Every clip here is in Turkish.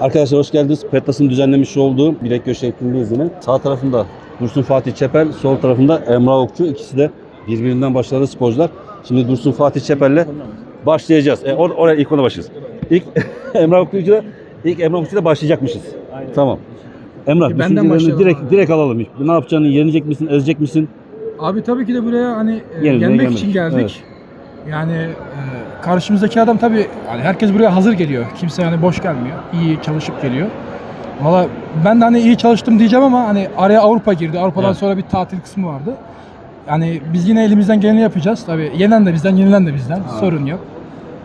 Arkadaşlar hoş geldiniz. Petlas'ın düzenlemiş olduğu bilek göğüs şeklindeyiz yine. Sağ tarafında Dursun Fatih Çepel, sol tarafında Emrah Okçu. İkisi de birbirinden başarılı sporcular. Şimdi Dursun Fatih Çepel'le başlayacağız. E, or oraya ilk ona başlayacağız. İlk Emrah Okçu'yla ilk Emrah Okçu'yla başlayacakmışız. Tamam. Emrah, Benden düşüncelerini başlayalım direkt abi. direkt alalım. Ne yapacağını, yenecek misin, ezecek misin? Abi tabii ki de buraya hani e, Yenilmeye yenmek gelmedik. için geldik. Evet. Yani e, karşımızdaki adam tabii hani herkes buraya hazır geliyor. Kimse yani boş gelmiyor. İyi çalışıp geliyor. Valla ben de hani iyi çalıştım diyeceğim ama hani araya Avrupa girdi. Avrupa'dan Evet. sonra bir tatil kısmı vardı. Yani biz yine elimizden geleni yapacağız. Tabii yenen de bizden, yenilen de bizden. Sorun yok.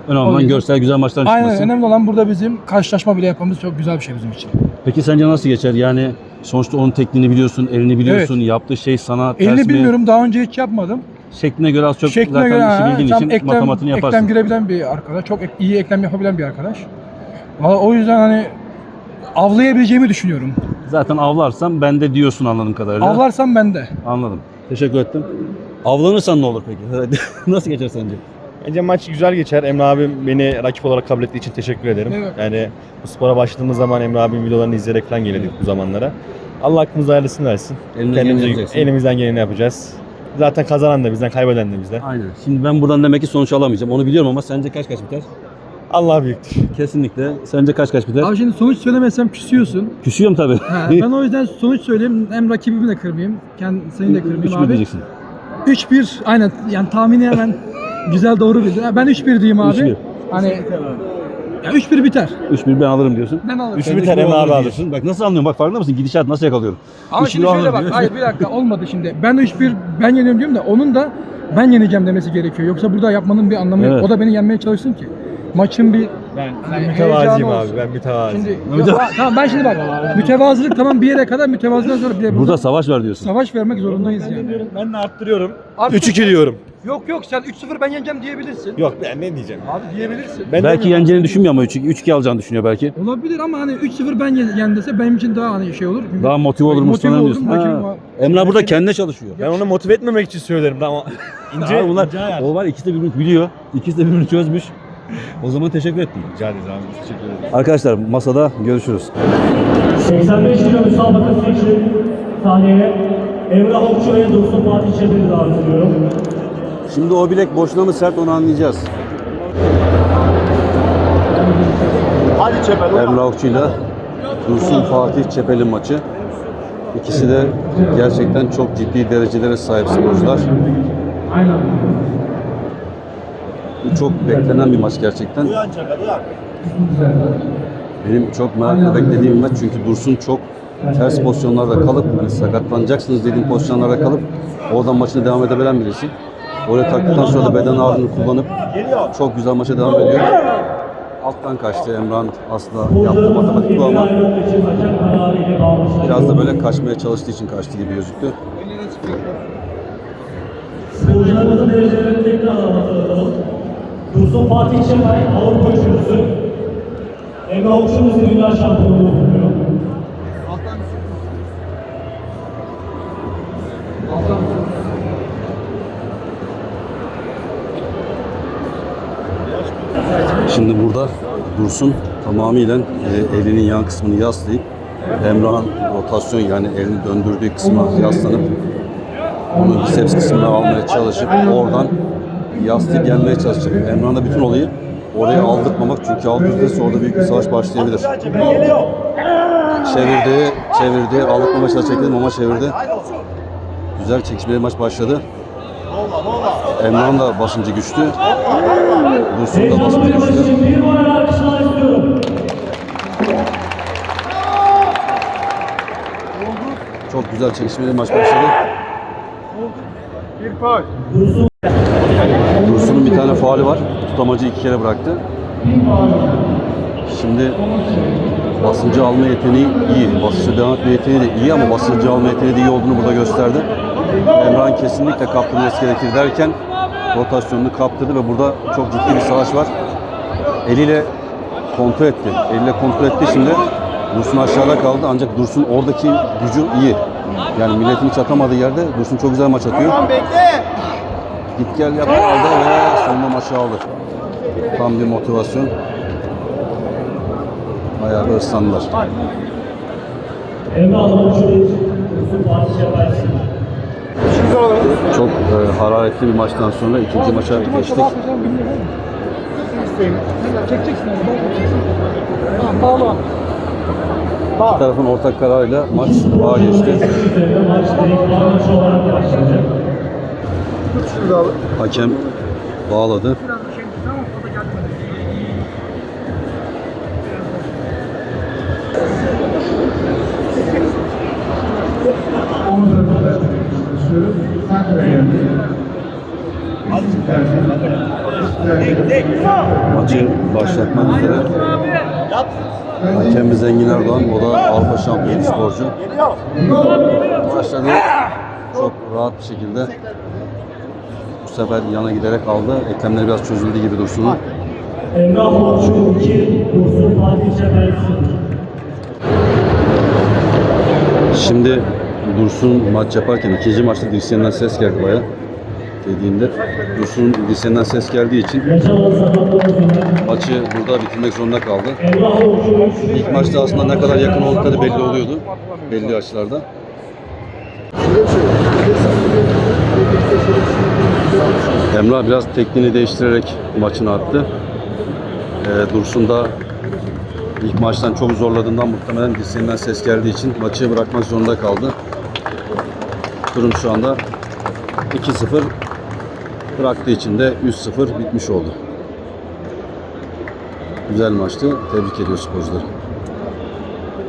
Önemli olan görsel güzel maçlar Aynen çıkması. önemli olan burada bizim karşılaşma bile yapmamız çok güzel bir şey bizim için. Peki sence nasıl geçer? Yani sonuçta onun tekniğini biliyorsun, elini biliyorsun, yaptığı şey sana ters Elini mi? bilmiyorum daha önce hiç yapmadım. Şekline göre az çok Şekline zaten göre işi ha, bildiğin tam için eklem, matematiğini yaparsın. eklem girebilen bir arkadaş. Çok ek- iyi eklem yapabilen bir arkadaş. Valla o yüzden hani avlayabileceğimi düşünüyorum. Zaten avlarsan ben de diyorsun anladığım kadarıyla. Avlarsam ben de. Anladım. Teşekkür ettim. Avlanırsan ne olur peki? nasıl geçer sence? Bence maç güzel geçer. Emre abim beni rakip olarak kabul ettiği için teşekkür ederim. Evet. Yani bu spora başladığımız zaman Emre abim videolarını izleyerek falan geldik bu zamanlara. Allah hakkımızda hayırlısını versin. Elimizden geleni Kendimize, yapacaksın. elimizden geleni yapacağız. Zaten kazanan da bizden, kaybeden de bizden. Aynen. Şimdi ben buradan demek ki sonuç alamayacağım. Onu biliyorum ama sence kaç kaç biter? Allah büyüktür. Kesinlikle. Sence kaç kaç biter? Abi şimdi sonuç söylemezsem küsüyorsun. Küsüyorum tabii. Ha, ben o yüzden sonuç söyleyeyim. Hem rakibimi de kırmayayım. Kendi, seni de kırmayayım Üç bir abi. diyeceksin. 3-1 aynen yani tahmini hemen güzel doğru bildin. Ha, Ben 3-1 diyeyim abi. 3-1. Hani ya 3-1 biter. 3-1 ben alırım diyorsun. Ben alırım. Üç Sen de biter kim Emre abi olduğunu alır. diyorsun. Bak nasıl anlıyorum bak farkında mısın? Gidişat nasıl yakalıyorum? Ama şimdi şöyle bak, hayır bir dakika olmadı şimdi. Ben 3-1 ben yeniyorum diyorum da onun da ben yeneceğim demesi gerekiyor. Yoksa burada yapmanın bir anlamı Evet. yok. O da beni yenmeye çalışsın ki. Maçın bir Ben, Hani mütevazıyım heyecanı abi. olsun. Ben mütevazıyım. şimdi yok, tamam ben şimdi bak mütevazılık tamam bir yere kadar mütevazılıktan sonra bir de Burada savaş var diyorsun. savaş vermek zorundayız yani. Ben de arttırıyorum. Abi 3-2 diyorum. Yok yok sen 3-0 ben yeneceğim diyebilirsin. Yok ben ne diyeceğim? Abi diyebilirsin. Ben belki yeneceğini düşünmüyor ama 3-2 3-2 alacağını düşünüyor belki. Olabilir ama hani 3-0 ben yen- yen dese benim için daha hani şey olur. Daha motive olur Motive muhtemelen olurum, diyorsun. rakibim Ha. var. Emrah burada kendine çalışıyor. Ben onu motive etmemek için söylerim ama ince, Abi bunlar, ince ayar. o var ikisi de birbirini biliyor. İkisi de birbirini çözmüş. O zaman teşekkür ettim. Rica ederiz abi. Teşekkür ederim. Arkadaşlar masada görüşürüz. 85 kilo müsabakası için sahneye Emrah Okçu ve Dursun Fatih Çetin'i davet ediyorum. Şimdi o bilek boşuna mı sert onu anlayacağız. Hadi Çepel. Emrah Okçu'yla Dursun Fatih Çepel'in maçı. İkisi de gerçekten çok ciddi derecelere sahip sporcular. Bu çok beklenen bir maç gerçekten. Benim çok merakla beklediğim maç çünkü Dursun çok ters pozisyonlarda kalıp hani sakatlanacaksınız dediğim pozisyonlarda kalıp oradan maçına devam edebilen birisi. Oraya taktıktan sonra da beden ağırlığını kullanıp çok güzel maça devam ediyor. Alttan kaçtı Emrah'ın aslında yaptığı matematik bu ama biraz da böyle kaçmaya çalıştığı için kaçtı gibi gözüktü. Sporcularımızın derecelerini tekrar anlatalım. Dursun Fatih Çepay Avrupa üçüncüsü. Emrah Okçu'muz dünya şampiyonu bulunuyor. Şimdi burada Dursun tamamıyla e, elinin yan kısmını yaslayıp Emrah'ın rotasyon yani elini döndürdüğü kısma yaslanıp onu biceps kısmına almaya çalışıp oradan yaslayıp gelmeye çalışacak. Emrah'ın da bütün olayı oraya aldırtmamak çünkü aldırtırsa orada büyük bir savaş başlayabilir. Çevirdi, çevirdi, aldırtmamaya çalışacak dedim ama çevirdi. Güzel çekişmeli maç başladı. Emrah'ın da basıncı güçlü. Dursun da basıncı Heyecanlı bir bir numaralı alkışlar istiyorum. Çok güzel çekişmeli maç başladı. Dursun Dursun'un bir tane faali var. Tutamacı iki kere bıraktı. Şimdi basıncı alma yeteneği iyi. Basıncı devam etme yeteneği de iyi ama basıncı alma yeteneği de iyi olduğunu burada gösterdi. Emrah'ın kesinlikle kaptırması gerekir derken rotasyonunu kaptırdı ve burada çok ciddi bir savaş var. Eliyle kontrol etti. Eliyle kontrol etti şimdi. Dursun aşağıda kaldı ancak Dursun oradaki gücü iyi. Yani milletin hiç atamadığı yerde Dursun çok güzel maç atıyor. Git gel yaptı aldı ve sonunda maçı aldı. Tam bir motivasyon. bayağı bir ıslandılar. Emrah Avukçu, Dursun Fatih Şevay. Çok e, hararetli bir maçtan sonra ikinci maça geçtik. İki tarafın ortak kararıyla maç bağa geçti. Üzerinde maç başlayacak. Hakem bağladı. Maçı başlatmak üzere. Hakem Zengin Erdoğan, o da Avrupa şampiyonu sporcu. Başladı. Çok rahat bir şekilde bu sefer yana giderek aldı. Eklemleri biraz çözüldü gibi Dursun'un. Emrah Avukçu 2, Dursun Fatih 0. Şimdi Dursun maç yaparken ikinci maçta dirseğinden ses geldi baya dediğinde Dursun dirseğinden ses geldiği için maçı burada bitirmek zorunda kaldı. Emrah Avukçu 3, İlk maçta aslında ne kadar yakın oldukları belli oluyordu. Belli açılarda. Emrah biraz tekniğini değiştirerek maçını attı. Ee, Dursun da ilk maçtan çok zorladığından muhtemelen dirseğinden ses geldiği için maçı bırakmak zorunda kaldı. Durum şu anda 2-0 bıraktığı için de 3-0 bitmiş oldu. Güzel maçtı. Tebrik ediyoruz sporcuları.